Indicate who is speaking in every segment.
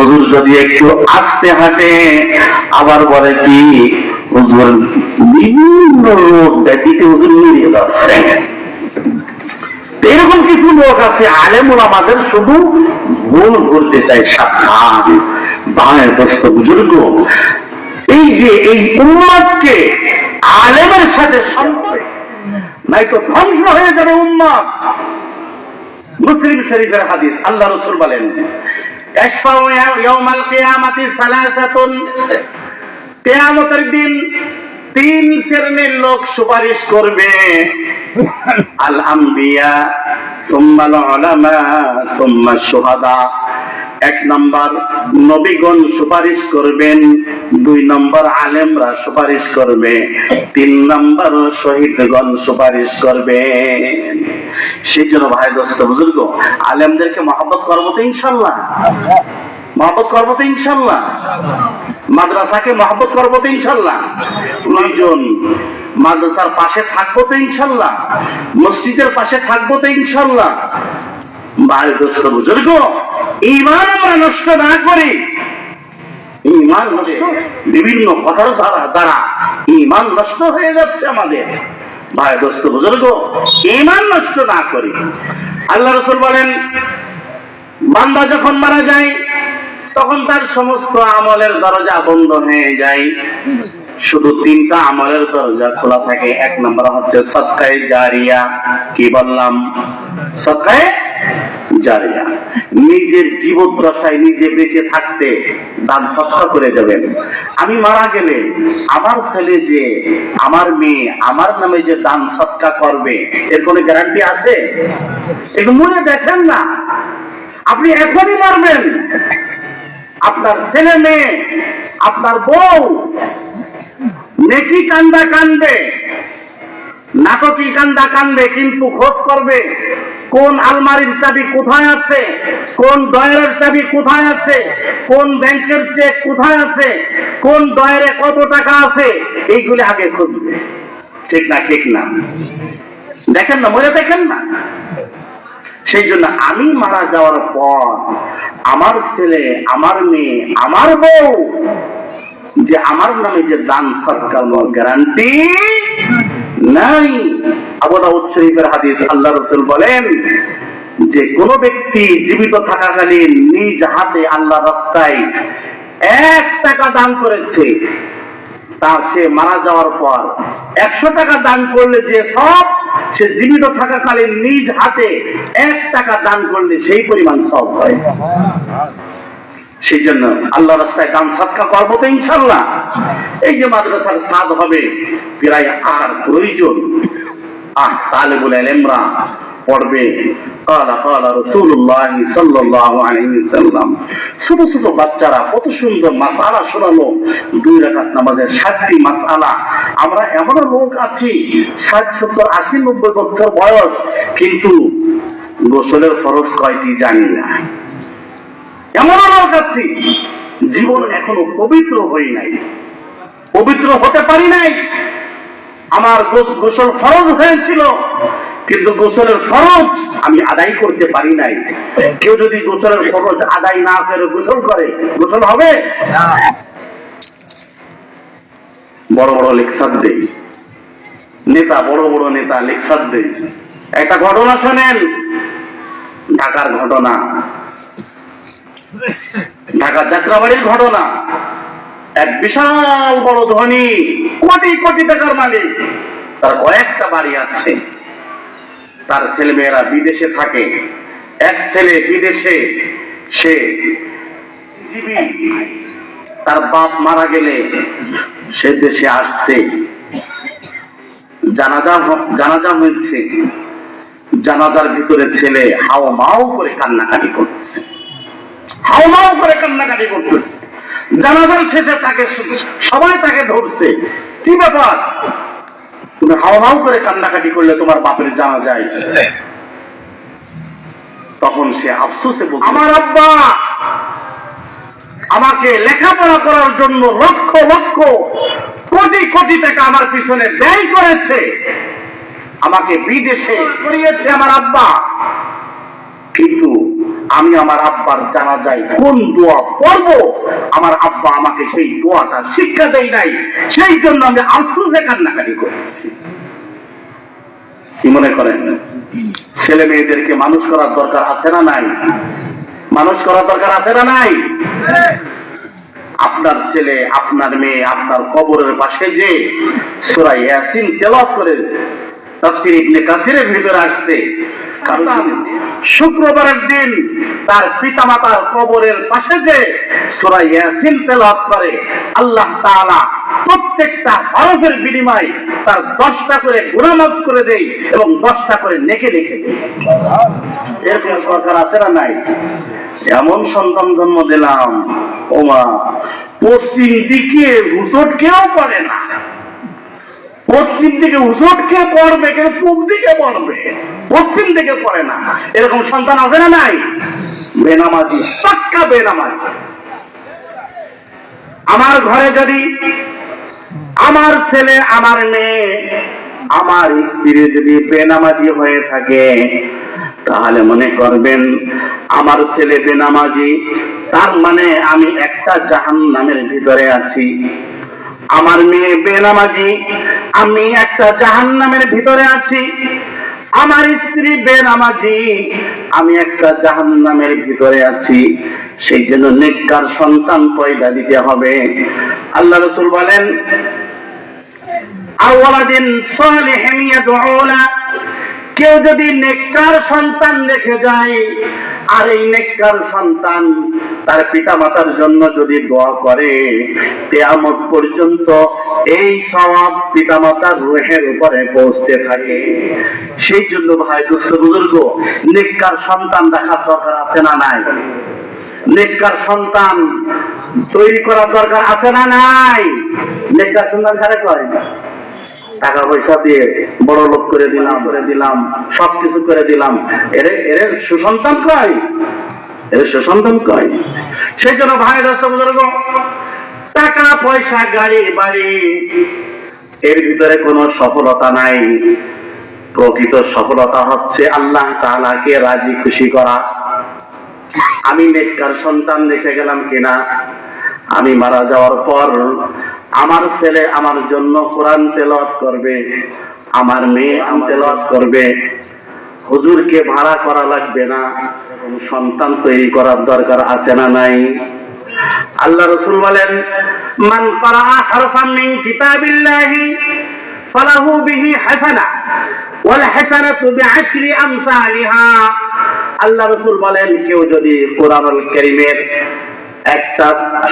Speaker 1: হুজুর যদি একটু আস্তে হাঁটে আবার বলে কি, হুজুর, বিভিন্ন লোক ব্যতীতে হুজুর মিলিয়ে যাচ্ছে। এরকম কিছু লোক আছে, আলেমুল আমাদের শুধু ভুল বলতে চাই সাবধান বাংলার দোস্ত বুজুর্গ। এই যে এই উম্মাদকে আলেমের সাথে সম্পর্ক, নাই ধ্বংস হয়ে যাবে উম্মাদ। মুসলিম শরীফের হাদিস, আল্লাহ রসুল বলেন
Speaker 2: কেয়ামতের দিন তিন শ্রেণির লোক সুপারিশ করবে।
Speaker 1: আল আম্বিয়া সোম্মাল সোম্মা সোহাদা এক নম্বর নবীগণ সুপারিশ করবেন, দুই নম্বর আলেমরা সুপারিশ করবে, তিন নম্বর শহীদগণ সুপারিশ করবে। সেই জন্য ভাই দোস্ত, বুজুর্গ, আলেমদেরকে মহব্বত করব তো ইনশাল্লাহ। মহব্বত করব তো ইনশাল্লাহ। মাদ্রাসাকে মহব্বত করব তো ইনশাল্লাহ। প্রয়োজন মাদ্রাসার পাশে থাকব তো ইনশাল্লাহ। মসজিদের পাশে থাকব তো ইনশাল্লাহ। আল্লাহ রসুল বলেন, বান্দা যখন মারা যায়, তখন তার সমস্ত আমলের দরজা বন্ধ হয়ে যায়। শুধু তিনটা আমলের দরজা খোলা থাকে। এক নম্বর হচ্ছে সৎকায় জারিয়া। কি বললাম? সৎকায় জারিয়া। নিজের জীবদ্দশায় নিজে বেঁচে থাকতে দান সৎকার করে যাবেন আমি মারা গেলে আমার ছেলে যে আমার মেয়ে আমার নামে যে দান সৎকার করবে, এর কোনো গ্যারান্টি আছে? একটু মনে দেখেন না। আপনি এখনই মারবেন। আপনার ছেলে মেয়ে, আপনার বউ, নেকি কান্দা কানবে নাটকি কান্দা কানবে কিন্তু খোঁজ করবে। কোন আলমারির চাবি কোথায় আছে? কোন ডয়ারের চাবি কোথায় আছে? কোন ব্যাংকের চেক কোথায় আছে? কোন ডয়ারে কত টাকা আছে? এইগুলি আগে খুঁজবে। ঠিক না ঠিক না। দেখেন না মনে দেখেন না? সেই জন্য আমি মারা যাওয়ার পর আমার ছেলে, আমার মেয়ে, আমার বউ, যে আমার নামে যে দান সৎকার গ্যারান্টি নাই। আবু শরীফের হাদিস আল্লাহ রসুল বলেন যে কোন ব্যক্তি জীবিত থাকাকালীন নিজ হাতে আল্লাহ রাস্তায় এক টাকা দান করেছে, তা সে মারা যাওয়ার পর একশো টাকা দান করলে যে সব, সে জীবিত থাকাকালীন নিজ হাতে এক টাকা দান করলে সেই পরিমাণ সব হয়। সেই জন্য আল্লাহ রাস্তায় দান সৎকা করব তো ইনশাল্লাহ। এই যে মাদ্রাসার সাদ হবে, প্রায় আর প্রয়োজন। আহ তাহলে বলে এলেমরা পড়বে। ছোট ছোট বাচ্চারা কত সুন্দর মাসালা শোনালো। দুই রাকাত নামাজের ষাটটি মাসালা। আমরা এমনও লোক আছি, ষাট, সত্তর, আশি, নব্বই বছর বয়স, কিন্তু গোসলের খরচ কয়টি জানি না। এমনও লোক আছি জীবন এখনও পবিত্র হই নাই। পবিত্র হতে পারি নাই। আমার গোসল ফরজ হয়েছিল, কিন্তু গোসলের ফরজ আমি আদায় করতে পারি নাই। কেউ যদি গোসলের ফরজ আদায় না করে গোসল করে, গোসল হবে? বড় বড় লেকচার দেই। নেতা, বড় বড় নেতা লেকচার দেই। একটা ঘটনা শোনেন। ঢাকার ঘটনা। ঢাকা যাত্রাবাড়ির ঘটনা। এক বিশাল বড় ধনী, কোটি কোটি টাকার মালিক, তার কয়েকটা বাড়ি আছে। তার ছেলেমেয়েরা বিদেশে থাকে। এক ছেলে বিদেশে, সে তার বাপ মারা গেলে সে দেশে আসছে। জানাজা জানাজা হয়েছে। জানাজার ভিতরে ছেলে হাও মাও করে কান্নাকাটি করছে। হাওমাও করে কান্নাকাটি করতেছে জানাজার শেষে তাকে সবাই তাকে ধরছে। কি ব্যাপার? তুমি হাওমাও করে কান্নাকাটি করলে তোমার বাপের জানা যায়। তখন সে আফসোসে আমার আব্বা আমাকে লেখাপড়া করার জন্য লক্ষ লক্ষ কোটি কোটি টাকা আমার পিছনে ব্যয় করেছে। আমাকে বিদেশে করিয়েছে আমার আব্বা। কিন্তু আমি আমার আব্বার জানা যায় কোন দোয়া পড়ব? আমার আব্বা আমাকে সেই দোয়াটা শিক্ষা দেয় নাই। সেই জন্য আমি আফসোসে কান্নাকাটি করেছি। কি মনে করেন? ছেলে মেয়েদেরকে মানুষ করার দরকার আছে না নাই? মানুষ করার দরকার আছে না নাই? আপনার ছেলে, আপনার মেয়ে, আপনার কবরের পাশে যে সূরা ইয়াসিন তেলাওয়াত করে, তাফসীর ইবনে কাসিরের ভিতরে আসছে। শুক্রবারের দিন তার পিতামাতার কবরের পাশে যে সূরা ইয়াসিন তেলাওয়াত করে, আল্লাহ তাআলা প্রত্যেকটা হরফের বিনিময়ে তার দশটা করে গুণামাত করে দেয় এবং দশটা করে নেকে লিখে দেয়। এরকম সরকার আছে না নাই? এমন সন্তান জন্ম দিলাম, ওমা, পশ্চিম দিকে হুসট কেউ পড়ে না। পশ্চিম দিকে হুসট কে পড়বে কিন্তু পূব দিকে পড়বে পশ্চিম দিকে পড়ে না। এরকম সন্তান আছে না নাই? বেনামাজি, পাক্কা বেনামাজি। আমার ঘরে যদি আমার ছেলে, আমার মেয়ে, আমার স্ত্রী যদি বেনামাজি হয়ে থাকে, তাহলে মনে করবেন আমার ছেলে বেনামাজি, তার মানে আমি একটা জাহান নামের ভিতরে আছি। আমার মেয়ে বেনামাজি আমি একটা জাহান নামের ভিতরে আছি। আমার স্ত্রী বেনামাজি, আমি একটা জাহান নামের ভিতরে আছি। সেই জন্য নেককার সন্তান পয়দা দিতে হবে। আল্লাহ রসুল বলেন, আওয়ালাদিন সালিহিন ইয়াদউনা কেউ যদি নেককার সন্তান রেখে যায়, আর এই নেককার সন্তান তার পিতা মাতার জন্য যদি দোয়া করে, কেয়ামত পর্যন্ত এই সব পিতা মাতার রুহের উপরে পৌঁছতে থাকে। সেই জন্য ভাই দুস্থ বুজুর্গ, নেককার সন্তান দেখার দরকার আছে না নাই? নেককার সন্তান তৈরি করার দরকার আছে না নাই? নেককার সন্তান কারে কয়? টাকা পয়সা দিয়ে বড় লোক করে দিলাম করে দিলাম, সবকিছু করে দিলাম। এরে এরে সুসন্তান কয়? এর সুসন্তান কয়? সেই জন্য ভাই বুজুর্গ। টাকা পয়সা গাড়ি, বাড়ি, এর ভিতরে কোনো সফলতা নাই। প্রকৃত সফলতা হচ্ছে আল্লাহ তাআলাকে রাজি খুশি করা। আমি নেককার সন্তান রেখে গেলাম কিনা? আমি মারা যাওয়ার পর আমার ছেলে আমার জন্য কোরআন তেলাওয়াত করবে, আমার মেয়ে তেলাওয়াত করবে। হুজুরকে ভাড়া করা লাগবে না সন্তান তৈরি করার দরকার আছে না নাই? আল্লাহ রসুল বলেন, মান করা হারফান মিন কিতাবিল্লাহি, ফালাহু বিহি হাসানা, ওয়াল হাসানাতু বিআশরি আমসালিহা। আল্লাহ রসুল বলেন, কেউ যদি কোরআনুল কারীমের একটা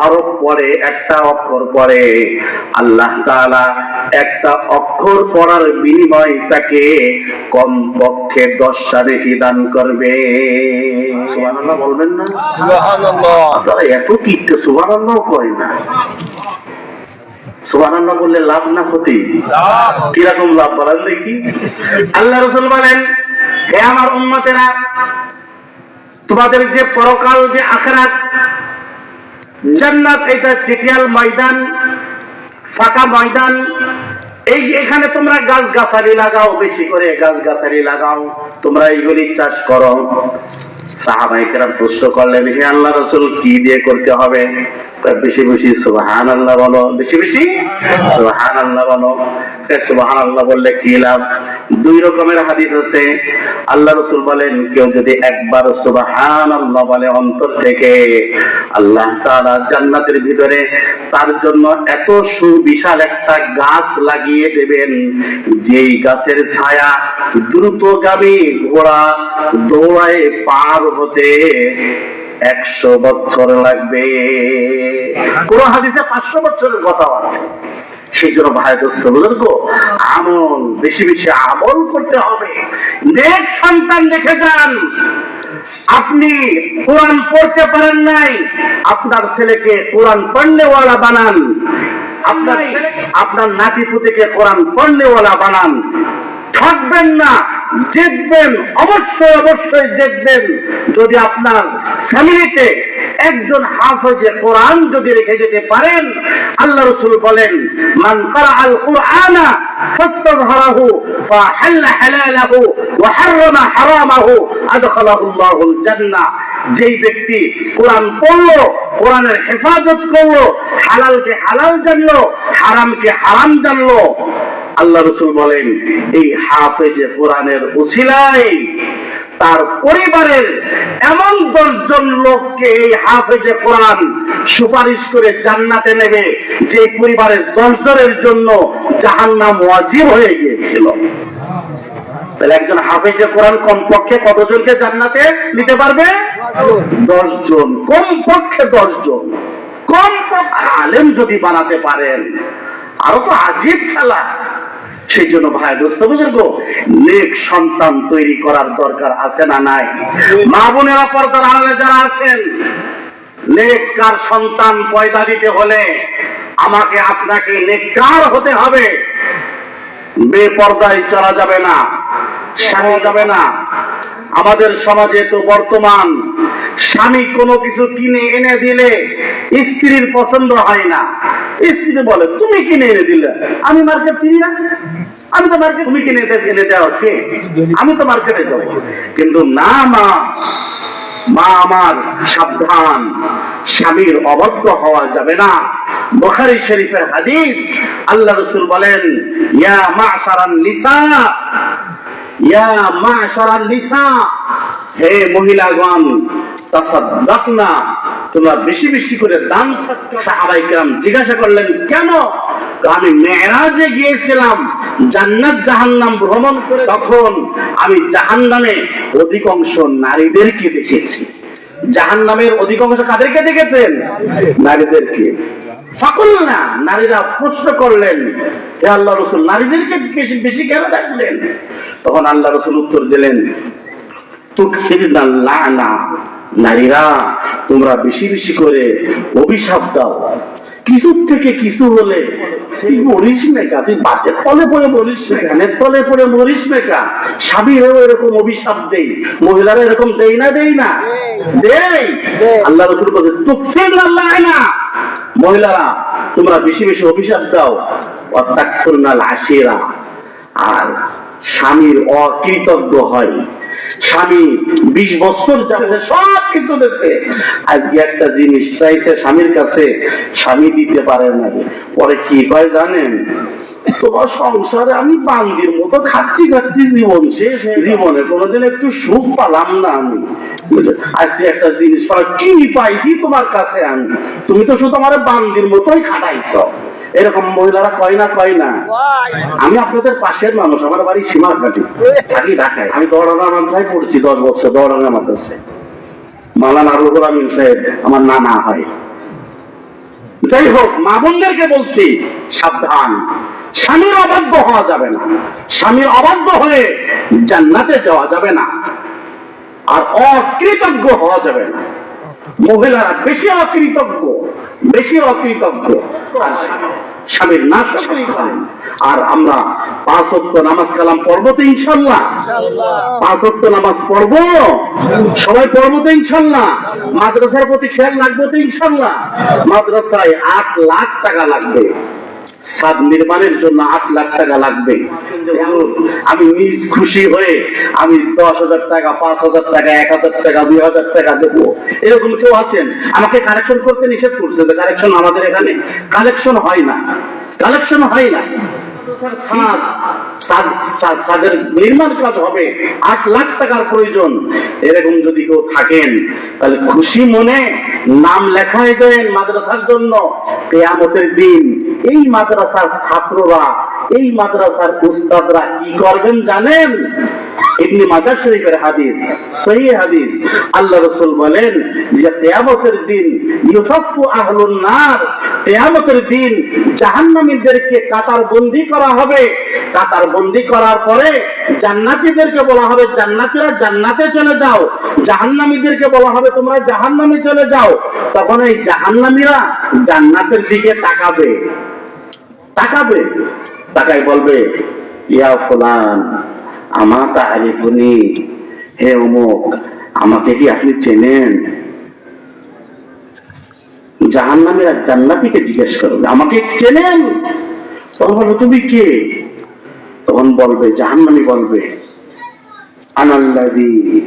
Speaker 1: হরফ পরে একটা অক্ষর পরে। আল্লাহ তাআলা একটা অক্ষর পড়ার বিনিময় তাকে কমপক্ষে দশটা রেখে দান করবে। সুবহানাল্লাহ বলবেন না? আপনারা এত কি সুবহানাল্লাহ কয় না। সুবহানাল্লাহ বললে লাভ না ক্ষতি? কীরকম লাভ বলেন দেখি। আল্লাহ রসুল বলেন হে আমার উম্মতেরা তোমাদের যে পরকাল যে আখরাত জান্নাত এটা চিটিয়াল ময়দান, ফাঁকা ময়দান। এই এখানে তোমরা গাছ গাছালি লাগাও, বেশি করে গাছ গাছালি লাগাও। তোমরা এইগুলি চাষ করো। সাহাবাহিকেরা প্রশ্ন করলেন, হে আল্লাহ রসুল, কি দিয়ে করতে হবে? বেশি বেশি সুবাহান আল্লাহ বলো। বেশি বেশি? সুবাহান আল্লাহ বলো। সুবাহান আল্লাহ বললে কি লাভ? দুই রকমের হাদিস আছে। আল্লাহ রসুল বলেন, কেউ যদি একবার সুবাহান আল্লাহ বলে, অন্তর থেকে আল্লাহ তাআলা জান্নাতের ভিতরে তার জন্য এত সুবিশাল একটা গাছ লাগিয়ে দেবেন, যেই গাছের ছায়া দ্রুতগামী ঘোড়া দৌড়ায় পার হতে একশো বছর লাগবে। কোন হাদিসে পাঁচশো বছরের কথা আছে। সেই জন্য ভাই দোস্ত বুজুর্গ আমল, বেশি বেশি আমল করতে হবে। নেক সন্তান দেখে যান। আপনি কোরআন পড়তে পারেন নাই, আপনার ছেলেকে কোরআন পড়লেওয়ালা বানান। আপনার আপনার নাতি পুতিকে কোরআন পড়লেওয়ালা বানান। থাকবেন না। দেখবেন, অবশ্যই অবশ্যই দেখবেন, যদি আপনার ফ্যামিলিতে একজন হাফেজে কোরআন যদি রেখে যেতে পারেন, আল্লাহ রসুল বলেন, মান করা আল কুরআনা যেই ব্যক্তি কোরআন পড়ল, কোরআনের হেফাজত করল, হালালকে হালাল জানলো, হারামকে হারাম জানলো আল্লাহ রসুল বলেন, এই হাফেজে কোরআনের উছিলায় তার পরিবারের এমন দশজন লোককে এই হাফেজে কোরআন সুপারিশ করে জান্নাতে নেবে যে পরিবারের দশজনের জন্য জাহান্নাম ওয়াজিব হয়ে গিয়েছিল। তাহলে একজন হাফেজে কোরআন কমপক্ষে কতজনকে জান্নাতে নিতে পারবে? দশজন, কমপক্ষে দশজন। কম আলেম যদি বানাতে পারেন, আরও তো আজীব খেলা। সেই জন্য ভাই দোস্ত বুজুর্গ, নেক সন্তান তৈরি করার দরকার আছে না নাই? মা বোনেরা পর্দার আড়ালে যারা আছেন নেককার সন্তান পয়দা দিতে হলে আমাকে আপনাকে নেককার হতে হবে। বেপর্দায় চলা যাবে না সারা যাবে না আমাদের সমাজে তো বর্তমান স্বামী কোনো কিছু কিনে এনে দিলে স্ত্রীর পছন্দ হয় না। স্ত্রী বলে, তুমি কিনে এনে দিলে? আমি মার্কেট চিনি না। আমি তো মার্কেট তুমি কিনে এনে দেওয়া আমি তো মার্কেটে যাব। কিন্তু না, মা। মা আমার সাবধান। স্বামীর অবদ্ধ হওয়া যাবে না। বুখারী শরীফের হাদিস, আল্লাহ রসুল বলেন, ইয়া মাশারান নিসা হে মহিলাগণ তোমরা বেশি বেশি করে দান সাহাবাই জিজ্ঞাসা করলেন, কেন? আমি মেয়েরাজে গিয়েছিলাম, জান্নাত জাহান্নাম ভ্রমণ করে। তখন আমি জাহান্নামে অধিকাংশ নারীদেরকে দেখেছি। জাহান্নামের অধিকাংশ কাদেরকে দেখেছেন? নারীদেরকে। সকল না, নারীরা প্রশ্ন করলেন, হে আল্লাহ রসুল, নারীদেরকে বেশি বেশি কেন দেখলেন তখন আল্লাহ রসুল উত্তর দিলেন নারীরা, তোমরা বেশি বেশি করে অভিশাপ দাও। কিছু থেকে কিছু হলে? তুই মরিস মেকা তুই বাসের তলে পড়ে মরিস ফ্যানের তলে পড়ে মরিস মেকা স্বামী হয়েও এরকম অভিশাপ দেই মহিলারা এরকম দেই না দেই না? দেই। আল্লাহ রসুল বলছে তুকসির না মহিলারা তোমরা বেশি বেশি অভিশাপ দাও। অর্থাৎ সুন্নাল আশিরা আর স্বামীর অকৃতজ্ঞ হয়। স্বামী বিশ বছর যাচ্ছে সব কিছু দিচ্ছে। আজকে একটা জিনিস চাইছে স্বামীর কাছে, স্বামী দিতে পারে না পরে কি কয় জানেন? তোমার সংসারে আমি বান্দির মতো খাচ্ছি খাচ্ছি জীবন শেষ জীবনে কোনোদিন একটু সুখ পালাম না আমি? আজকে একটা জিনিস কি পাইছি তোমার কাছে আমি? তুমি তো শুধু আমার বান্দির মতোই খাটাইছ। এরকম মহিলারা কয় না কয় না? আমি আপনাদের পাশের মানুষ, আমার বাড়ি সীমাঘাটি থাকি ঢাকায়। আমি দৌড়ানা মাদ্রাসায় পড়ছি দশ বছর দৌড়ানা মাদ্রাসায়। মালানা রুহুল আমিন সাহেব আমার নানা হয় যাই হোক, মা বোনদেরকে বলছি, সাবধান। স্বামীর অবাধ্য হওয়া যাবে না। স্বামীর অবাধ্য হয়ে জান্নাতে যাওয়া যাবে না। আর অকৃতজ্ঞ হওয়া যাবে না। মহিলারা বেশি অকৃতজ্ঞ। বেশি অকৃতজ্ঞ। আর স্বামীর না আর আমরা পাঁচ অক্ট নামাজ কালাম পড়ব তো ইনশাল্লাহ। পাঁচ অক্ট নামাজ পড়ব? সবাই পড়ব তো ইনশাল্লাহ। মাদ্রাসার প্রতি খেয়াল রাখব তো ইনশাল্লাহ। মাদ্রাসায় আট লাখ টাকা লাগবে। সাদ নির্মাণের জন্য আট লাখ টাকা লাগবে। আমি নিজ খুশি হয়ে আমি দশ হাজার টাকা, পাঁচ হাজার টাকা, এক হাজার টাকা, দুই হাজার টাকা দেবো। এরকম কেউ আছেন? আমাকে কালেকশন করতে নিষেধ করছে যে কালেকশন আমাদের এখানে কালেকশন হয় না। কালেকশন হয় না। নির্মাণ কাজ হবে। আট লাখ টাকার প্রয়োজন। এরকম যদি কেউ থাকেন, তাহলে খুশি মনে নাম লেখায় দেন মাদ্রাসার জন্য। কেয়ামতের দিন এই মাদ্রাসার ছাত্ররা, এই মাদ্রাসার উস্তাদরা কি করবেন জানেন? ইবনে মাজার শরীফের হাদিস সহি হাদিস। আল্লাহ রসুল বলেন যে কেয়ামতের দিন ইউসাফু আহলুন নার, কেয়ামতের দিন জাহান্নামীদেরকে কাতার বন্দি করা হবে। কাতার বন্দি করার পরে জান্নাতীদেরকে বলা হবে, জান্নাতীরা জান্নাতে চলে যাও, জাহান্নামীদেরকে বলা হবে, তোমরা জাহান্নামে চলে যাও। তখন এই জাহান্নামীরা জান্নাতের দিকে তাকাবে। তাকাবে। তাকাই বলবে, ইয়া ফুলান, আমার তাহারিফুনি হে অমুক, আমাকে কি আপনি চেনেন? জাহান নামে এক জান্নাতিকে জিজ্ঞেস করবে, আমাকে চেনেন? তখন বলবে, তুমি কে? তখন বলবে, জাহান্নামি বলবে আনাল্লাদি